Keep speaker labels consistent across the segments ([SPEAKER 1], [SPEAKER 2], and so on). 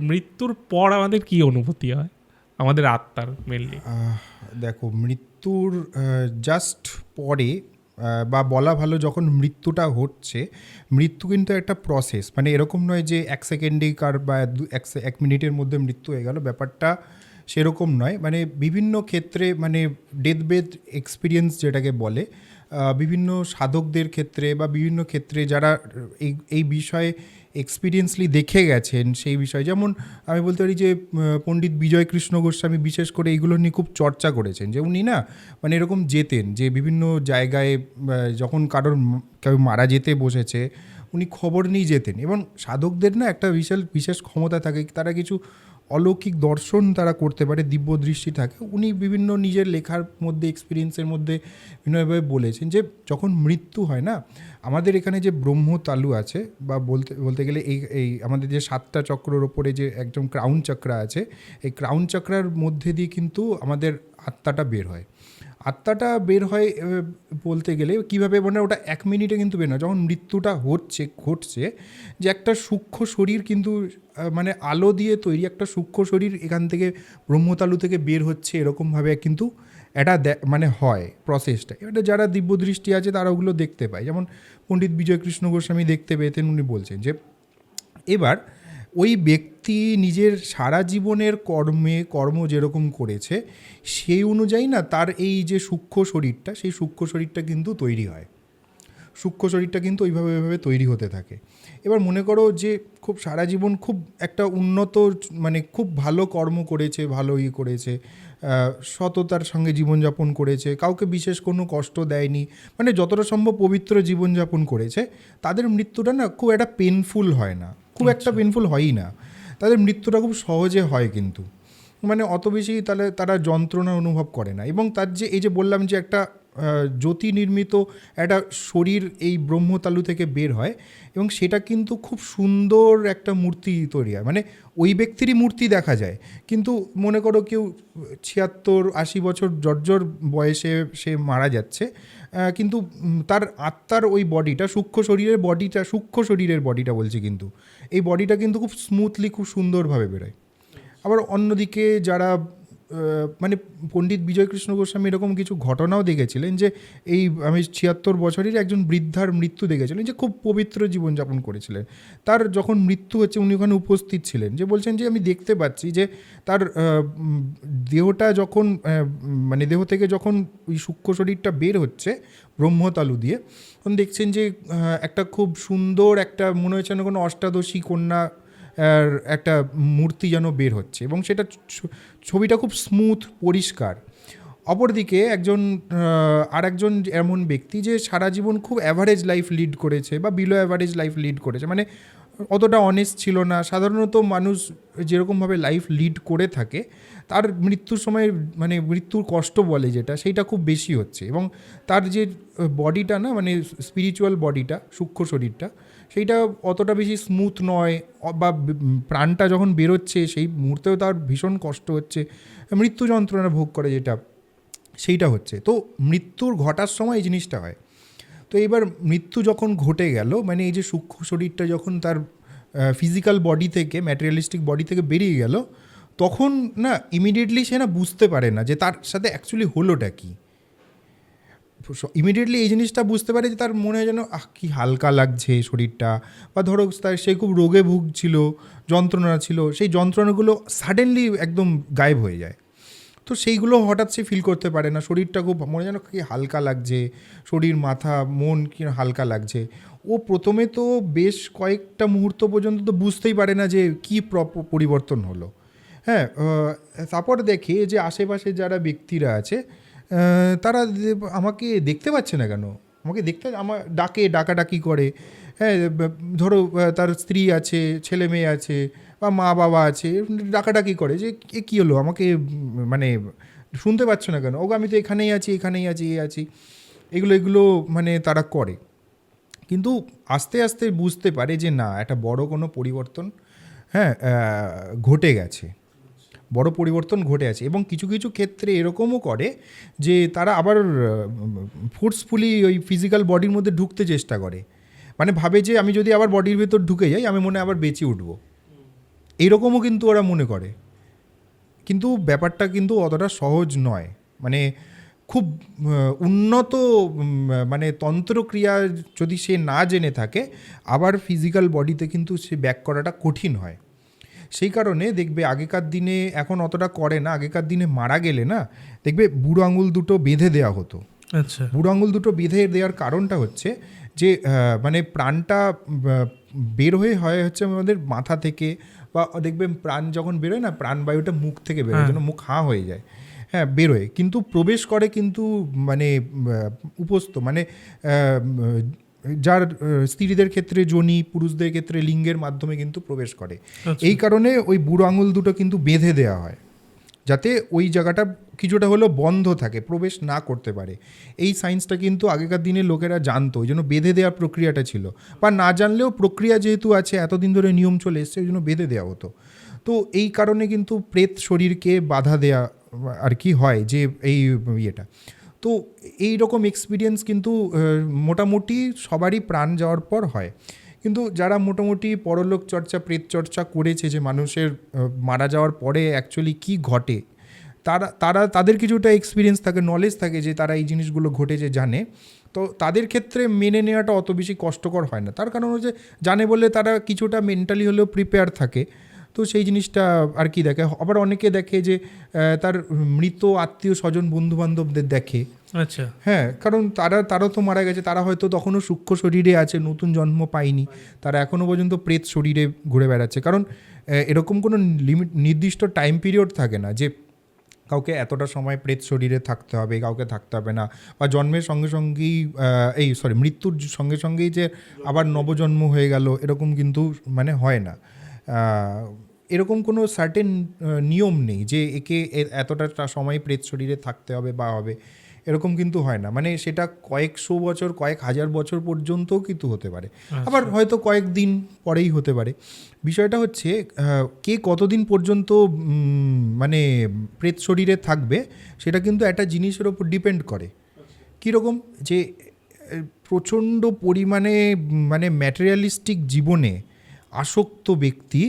[SPEAKER 1] মৃত্যুর পর আমাদের কি অনুভূতি হয়? আমাদের আত্মার মেনলি
[SPEAKER 2] দেখো, মৃত্যুর জাস্ট পরে বা বলা ভালো যখন মৃত্যুটা হচ্ছে, মৃত্যু কিন্তু একটা প্রসেস মানে এরকম নয় যে এক সেকেন্ডেই কার বা এক মিনিটের মধ্যে মৃত্যু হয়ে গেল, ব্যাপারটা সেরকম নয়। মানে বিভিন্ন ক্ষেত্রে মানে ডেথ বেথ এক্সপিরিয়েন্স যেটাকে বলে বিভিন্ন সাধকদের ক্ষেত্রে বা বিভিন্ন ক্ষেত্রে যারা এই এই বিষয়ে এক্সপিরিয়েন্সলি দেখে গেছেন সেই বিষয়ে। যেমন আমি বলতে পারি যে পণ্ডিত বিজয় কৃষ্ণ গোস্বামী বিশেষ করে এইগুলো নিয়ে খুব চর্চা করেছেন যে, উনি না মানে এরকম যেতেন যে, বিভিন্ন জায়গায় যখন কারোর কেউ মারা যেতে বসেছে, উনি খবর নিয়ে যেতেন। এবং সাধকদের না একটা বিশাল, বিশেষ ক্ষমতা থাকে। তারা কিছু অলৌকিক দর্শন তারা করতে পারে, দিব্য দৃষ্টি থাকে। উনি বিভিন্ন নিজের লেখার মধ্যে এক্সপিরিয়েন্সের মধ্যে বিভিন্নভাবে বলেছেন যে, যখন মৃত্যু হয় না, আমাদের এখানে যে ব্রহ্ম তালু আছে বা বলতে বলতে গেলে এই এই আমাদের যে সাতটা চক্রর ওপরে যে একদম ক্রাউন চক্রা আছে, এই ক্রাউন চক্রার মধ্যে দিয়ে কিন্তু আমাদের আত্মাটা বের হয়। আত্মাটা বের হয় বলতে গেলে কীভাবে মানে ওটা এক মিনিটে কিন্তু বের হয়। যখন মৃত্যুটা হচ্ছে, ঘটছে, যে একটা সূক্ষ্ম শরীর কিন্তু মানে আলো দিয়ে তৈরি একটা সূক্ষ্ম শরীর এখান থেকে ব্রহ্মতালু থেকে বের হচ্ছে, এরকমভাবে কিন্তু এটা মানে হয় প্রসেসটা এটা যারা দিব্য দৃষ্টি আছে, তারা ওগুলো দেখতে পায়। যেমন পণ্ডিত বিজয়কৃষ্ণ গোস্বামী দেখতে পেতেন, উনি বলছেন যে, এবার ওই ব্যক্তি নিজের সারা জীবনের কর্মে, কর্ম যেরকম করেছে, সেই অনুযায়ী না তার এই যে সূক্ষ্ম শরীরটা, সেই সূক্ষ্ম শরীরটা কিন্তু তৈরি হয়। সূক্ষ্ম শরীরটা কিন্তু ওইভাবে ওইভাবে তৈরি হতে থাকে। এবার মনে করো যে খুব সারা জীবন খুব একটা উন্নত মানে খুব ভালো কর্ম করেছে, ভালো ই করেছে সততার সঙ্গে জীবনযাপন করেছে, কাউকে বিশেষ কোনো কষ্ট দেয়নি মানে যতটা সম্ভব পবিত্র জীবনযাপন করেছে, তাদের মৃত্যুটা না খুব একটা পেনফুল হয় না। খুব একটা পেনফুল হয়ই না। তাদের মৃত্যুটা খুব সহজে হয় কিন্তু। মানে অত বেশি তাহলে তারা যন্ত্রণা অনুভব করে না। এবং তার যে এই যে বললাম যে একটা জ্যোতি নির্মিত একটা শরীর এই ব্রহ্মতালু থেকে বের হয় এবং সেটা কিন্তু খুব সুন্দর একটা মূর্তি তৈরি হয়। মানে ওই ব্যক্তিরই মূর্তি দেখা যায়। কিন্তু মনে করো কেউ ছিয়াত্তর আশি বছর জর্জর বয়সে সে মারা যাচ্ছে। কিন্তু তার আত্মার ওই বডিটা, সূক্ষ্ম শরীরের বডিটা, সূক্ষ্ম শরীরের বডিটা বলছি কিন্তু, এই বডিটা কিন্তু খুব স্মুথলি খুব সুন্দরভাবে বেরোয়। আবার অন্যদিকে যারা মানে পণ্ডিত বিজয় কৃষ্ণ গোস্বামী এরকম কিছু ঘটনাও দেখেছিলেন যে এই আমি ছিয়াত্তর বছরের একজন বৃদ্ধার মৃত্যু দেখেছিলেন, যে খুব পবিত্র জীবনযাপন করেছিলেন। তার যখন মৃত্যু হচ্ছে উনি ওখানে উপস্থিত ছিলেন, যে বলছেন যে আমি দেখতে পাচ্ছি যে তার দেহটা যখন মানে দেহ থেকে যখন ওই সূক্ষ্ম শরীরটা বের হচ্ছে ব্রহ্মতালু দিয়ে, তখন দেখছেন যে একটা খুব সুন্দর একটা মনে হচ্ছে কোনো অষ্টাদশী কন্যা একটা মূর্তি যেন বের হচ্ছে এবং সেটা ছবিটা খুব স্মুথ পরিষ্কার। অপরদিকে একজন আর একজন এমন ব্যক্তি যে সারা জীবন খুব অ্যাভারেজ লাইফ লিড করেছে বা বিলো অ্যাভারেজ লাইফ লিড করেছে। মানে অতটা অনেস্ট ছিল না। সাধারণত মানুষ যেরকমভাবে লাইফ লিড করে থাকে, তার মৃত্যুর সময় মানে মৃত্যুর কষ্ট বলে যেটা, সেইটা খুব বেশি হচ্ছে এবং তার যে বডিটা না মানে স্পিরিচুয়াল বডিটা সূক্ষ্ম শরীরটা সেইটা অতটা বেশি স্মুথ নয়, বা প্রাণটা যখন বেরোচ্ছে, সেই মুহূর্তেও তার ভীষণ কষ্ট হচ্ছে, মৃত্যু যন্ত্রণা ভোগ করে যেটা, সেইটা হচ্ছে। তো মৃত্যুর ঘটার সময় এই জিনিসটা হয়। তো এবার মৃত্যু যখন ঘটে গেল মানে এই যে সূক্ষ্ম শরীরটা যখন তার ফিজিক্যাল বডি থেকে ম্যাটেরিয়ালিস্টিক বডি থেকে বেরিয়ে গেল, তখন না ইমিডিয়েটলি সে না বুঝতে পারে না যে তার সাথে অ্যাকচুয়ালি হলোটা কী। ইমিডিয়েটলি এই জিনিসটা বুঝতে পারে যে তার মনে যেন, আহ, কী হালকা লাগছে শরীরটা। বা ধরো তার, সে খুব রোগে ভুগছিল, যন্ত্রণা ছিল, সেই যন্ত্রণাগুলো সাডেনলি একদম গায়েব হয়ে যায়। তো সেইগুলো হঠাৎ সে ফিল করতে পারে না, শরীরটা খুব মনে যেন, কি হালকা লাগছে। শরীর, মাথা, মন কি হালকা লাগছে। ও প্রথমে তো বেশ কয়েকটা মুহূর্ত পর্যন্ত তো বুঝতেই পারে না যে কী প্র- পরিবর্তন হলো। হ্যাঁ তারপর দেখে যে আশেপাশে যারা ব্যক্তিরা আছে তারা আমাকে দেখতে পাচ্ছে না কেন? আমাকে দেখতে আমার ডাকে, ডাকাডাকি করে। হ্যাঁ ধরো তার স্ত্রী আছে, ছেলে মেয়ে আছে, বা মা বাবা আছে ডাকাডাকি করে। যে এ কী হলো? আমাকে মানে শুনতে পাচ্ছ না কেন? ওগো, আমি তো এখানেই আছি এখানেই আছি, এ আছি। এগুলো এগুলো মানে তারা করে। কিন্তু আস্তে আস্তে বুঝতে পারে যে না, একটা বড় কোনো পরিবর্তন হ্যাঁ ঘটে গেছে। বড় পরিবর্তন ঘটে আছে এবং কিছু কিছু ক্ষেত্রে এরকমও করে যে তারা আবার ফোর্সফুলি ওই ফিজিক্যাল বডির মধ্যে ঢুকতে চেষ্টা করে। মানে ভাবে যে আমি যদি আবার বডির ভেতর ঢুকে যাই, আমি মনে আবার বেঁচে উঠবো। এইরকমও কিন্তু ওরা মনে করে। কিন্তু ব্যাপারটা কিন্তু অতটা সহজ নয়। মানে খুব উন্নত মানে তন্ত্রক্রিয়া যদি সে না জেনে থাকে, আবার ফিজিক্যাল বডিতে কিন্তু সে ব্যাক করাটা কঠিন হয়। সেই কারণে দেখবে আগেকার দিনে এখন অতটা করে না আগেকার দিনে মারা গেলে না দেখবে বুড়ো আঙুল দুটো বেঁধে দেওয়া হতো।
[SPEAKER 1] আচ্ছা।
[SPEAKER 2] বুড়ো আঙুল দুটো বেঁধে দেওয়ার কারণটা হচ্ছে যে মানে প্রাণটা বের হয়ে হয় হচ্ছে আমাদের মাথা থেকে বা দেখবেন প্রাণ যখন বেরোয় না প্রাণবায়ুটা মুখ থেকে বেরোয়
[SPEAKER 1] হ্যাঁ।
[SPEAKER 2] যেন মুখ হাঁ হয়ে যায়। হ্যাঁ বেরোয় কিন্তু প্রবেশ করে কিন্তু মানে উপস্থ মানে যার স্ত্রীদের ক্ষেত্রে যোনি পুরুষদের ক্ষেত্রে লিঙ্গের মাধ্যমে কিন্তু প্রবেশ করে।
[SPEAKER 1] আচ্ছা।
[SPEAKER 2] এই কারণে ওই বুড়ো আঙুল দুটো কিন্তু বেঁধে দেওয়া হয় যাতে ওই জায়গাটা কিছুটা হলেও বন্ধ থাকে প্রবেশ না করতে পারে। এই সায়েন্সটা কিন্তু আগেকার দিনে লোকেরা জানতো ওই জন্য বেঁধে দেওয়ার প্রক্রিয়াটা ছিল। বা না জানলেও প্রক্রিয়া যেহেতু আছে এতদিন ধরে নিয়ম চলে এসছে ওই জন্য বেঁধে দেওয়া হতো। তো এই কারণে কিন্তু প্রেত শরীরকে বাধা দেয়া আর কি হয় যে এই ইয়েটা। তো এই রকম এক্সপিরিয়েন্স কিন্তু মোটামুটি সবারই প্রাণ যাওয়ার পর হয়। কিন্তু যারা মোটামুটি পরলোক চর্চা, প্রেত চর্চা করেছে যে মানুষের মারা যাওয়ার পরে অ্যাকচুয়ালি কি ঘটে, তারা তারা, তাদের কিছুটা এক্সপিরিয়েন্স থাকে নলেজ থাকে যে তারা এই জিনিসগুলো ঘটেছে, জানে। তো তাদের ক্ষেত্রে মেনে নেওয়াটা অত বেশি কষ্টকর হয় না। তার কারণ হচ্ছে, জানে বলে তারা কিছুটা মেন্টালি হলেও প্রিপেয়ার থাকে। তো সেই জিনিসটা আর কি দেখে। আবার অনেকে দেখে যে তার মৃত আত্মীয় স্বজন বন্ধু বান্ধবদের দেখে।
[SPEAKER 1] আচ্ছা।
[SPEAKER 2] হ্যাঁ কারণ তারা তারা তো মারা গেছে তারা হয়তো তখনও সূক্ষ্ম শরীরে আছে নতুন জন্ম পায়নি। তারা এখনও পর্যন্ত প্রেত শরীরে ঘুরে বেড়াচ্ছে। কারণ এরকম কোনো লিমিট নির্দিষ্ট টাইম পিরিয়ড থাকে না যে কাউকে এতটা সময় প্রেত শরীরে থাকতে হবে কাউকে থাকতে হবে না। বা জন্মের সঙ্গে সঙ্গেই এই সরি মৃত্যুর সঙ্গে সঙ্গেই যে আবার নবজন্ম হয়ে গেল এরকম কিন্তু মানে হয় না। এরকম কোনো সার্টেন নিয়ম নেই যে একে এতটা সময় প্রেত শরীরে থাকতে হবে বা হবে। এরকম কিন্তু হয় না। মানে সেটা কয়েকশো বছর কয়েক হাজার বছর পর্যন্তও কিন্তু হতে পারে। আবার হয়তো কয়েকদিন পরেই হতে পারে। বিষয়টা হচ্ছে কে কতদিন পর্যন্ত মানে প্রেত শরীরে থাকবে সেটা কিন্তু একটা জিনিসের ওপর ডিপেন্ড করে। কীরকম? যে প্রচণ্ড পরিমাণে মানে ম্যাটেরিয়ালিস্টিক জীবনে আসক্ত ব্যক্তি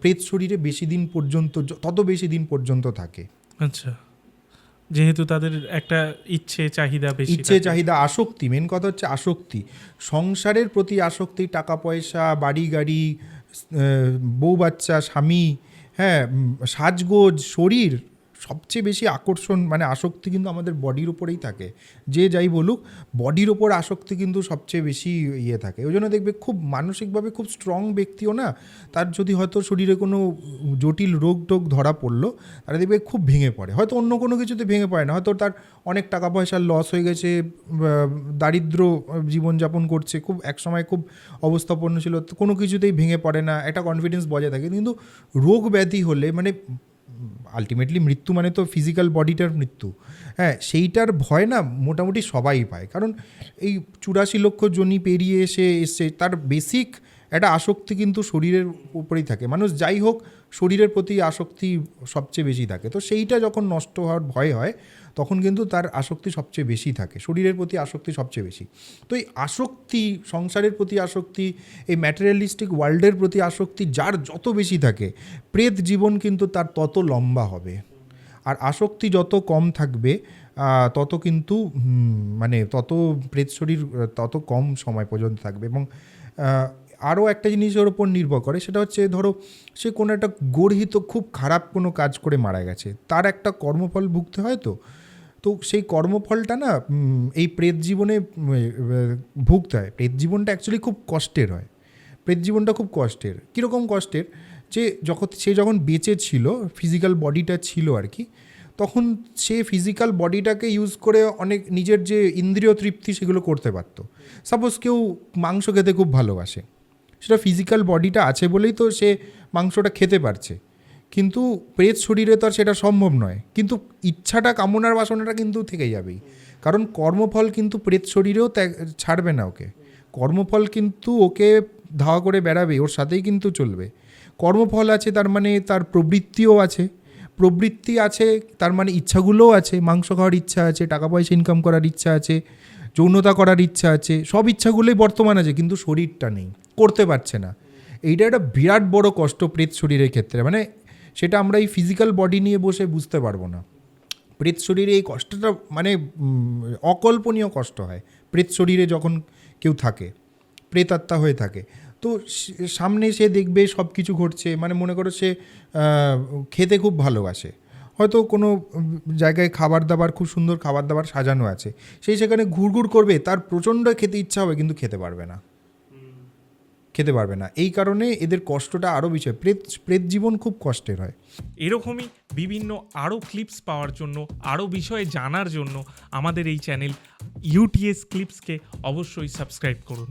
[SPEAKER 2] প্রেত শরীরে বেশি দিন পর্যন্ত তত বেশি দিন পর্যন্ত থাকে।
[SPEAKER 1] আচ্ছা। যেহেতু তাদের একটা ইচ্ছে চাহিদা বেশি
[SPEAKER 2] ইচ্ছে চাহিদা আসক্তি মেন কথা হচ্ছে আসক্তি। সংসারের প্রতি আসক্তি টাকা পয়সা বাড়ি গাড়ি বউ বাচ্চা স্বামী হ্যাঁ সাজগোজ শরীর সবচেয়ে বেশি আকর্ষণ মানে আসক্তি কিন্তু আমাদের বডির উপরেই থাকে। যে যাই বলুক বডির ওপর আসক্তি কিন্তু সবচেয়ে বেশি ইয়ে থাকে। ওই জন্য দেখবে খুব মানসিকভাবে খুব স্ট্রং ব্যক্তিও না, তার যদি হয়তো শরীরে কোনো জটিল রোগ টোগ ধরা পড়ল, তারা দেখবে খুব ভেঙে পড়ে। হয়তো অন্য কোনো কিছুতে ভেঙে পড়ে না, হয়তো তার অনেক টাকা পয়সার লস হয়ে গেছে দারিদ্র জীবনযাপন করছে, খুব একসময় খুব অবস্থাপন্ন ছিল, কোনো কিছুতেই ভেঙে পড়ে না, একটা কনফিডেন্স বজায় থাকে। কিন্তু রোগ ব্যাধি হলে মানে আলটিমেটলি মৃত্যু মানে তো ফিজিক্যাল বডিটার মৃত্যু। হ্যাঁ সেইটার ভয় না মোটামুটি সবাই পায়। কারণ এই চুরাশি লক্ষ জনি পেরিয়ে এসে এসে তার বেসিক একটা আসক্তি কিন্তু শরীরের উপরেই থাকে। মানুষ যাই হোক, শরীরের প্রতি আসক্তি সবচেয়ে বেশি থাকে। তো সেইটা যখন নষ্ট হওয়ার ভয় হয়, তখন কিন্তু তার আসক্তি সবচেয়ে বেশি থাকে। শরীরের প্রতি আসক্তি সবচেয়ে বেশি। তো এই আসক্তি, সংসারের প্রতি আসক্তি, এই ম্যাটেরিয়ালিস্টিক ওয়ার্ল্ডের প্রতি আসক্তি যার যত বেশি থাকে, প্রেত জীবন কিন্তু তার তত লম্বা হবে। আর আসক্তি যত কম থাকবে তত কিন্তু মানে তত প্রেত শরীর, তত কম সময় পর্যন্ত থাকবে। এবং আরও একটা জিনিসের ওপর নির্ভর করে, সেটা হচ্ছে ধরো সে কোনো একটা গর্হিত খুব খারাপ কোনো কাজ করে মারা গেছে, তার একটা কর্মফল ভুগতে হয় তো? তো সেই কর্মফলটা না এই প্রেত জীবনে ভুগতে হয়। প্রেত জীবনটা অ্যাকচুয়ালি খুব কষ্টের হয়। প্রেত জীবনটা খুব কষ্টের। কীরকম কষ্টের? যে যখন, সে যখন বেঁচে ছিল ফিজিক্যাল বডিটা ছিল আর কি, তখন সে ফিজিক্যাল বডিটাকে ইউজ করে অনেক নিজের যে ইন্দ্রিয় তৃপ্তি সেগুলো করতে পারতো। সাপোজ কেউ মাংস খেতে খুব ভালোবাসে। সেটা ফিজিক্যাল বডিটা আছে বলেই তো সে মাংসটা খেতে পারছে। কিন্তু প্রেত শরীরে তো আর সেটা সম্ভব নয়। কিন্তু ইচ্ছাটা, কামনার বাসনাটা কিন্তু থেকে যাবেই। কারণ কর্মফল কিন্তু প্রেত শরীরেও ত্যাগ, ছাড়বে না ওকে। কর্মফল কিন্তু ওকে ধাওয়া করে বেড়াবে, ওর সাথেই কিন্তু চলবে। কর্মফল আছে তার মানে তার প্রবৃত্তিও আছে। প্রবৃত্তি আছে, তার মানে ইচ্ছাগুলোও আছে, মাংস খাওয়ার ইচ্ছা আছে, টাকা পয়সা ইনকাম করার ইচ্ছা আছে। যৌনতা করার ইচ্ছা আছে, সব ইচ্ছাগুলোই বর্তমান আছে, কিন্তু শরীরটা নেই, করতে পারছে না। এইটা একটা বিরাট বড় কষ্ট প্রেত শরীরের ক্ষেত্রে মানে সেটা আমরা এই ফিজিক্যাল বডি নিয়ে বসে বুঝতে পারব না। প্রেত শরীরে এই কষ্টটা মানে অকল্পনীয় কষ্ট হয়, প্রেত শরীরে যখন কেউ থাকে, প্রেতাত্মা হয়ে থাকে। তো সামনে সে দেখবে সব কিছু ঘটছে মানে মনে করো সে খেতে খুব ভালোবাসে। হয়তো কোনো জায়গায় খাবার দাবার খুব সুন্দর খাবার দাবার সাজানো আছে। সেই সেখানে ঘুরঘুর করবে, তার প্রচণ্ড খেতে ইচ্ছা হবে, কিন্তু খেতে পারবে না। খেতে পারবে না। এই কারণে এদের কষ্টটা আরও বেশি হয়। প্রেত প্রেত জীবন খুব কষ্টের হয়।
[SPEAKER 1] এরকমই বিভিন্ন আরও ক্লিপস পাওয়ার জন্য আরও বিষয়ে জানার জন্য আমাদের এই চ্যানেল ইউটিএস ক্লিপসকে অবশ্যই সাবস্ক্রাইব করুন।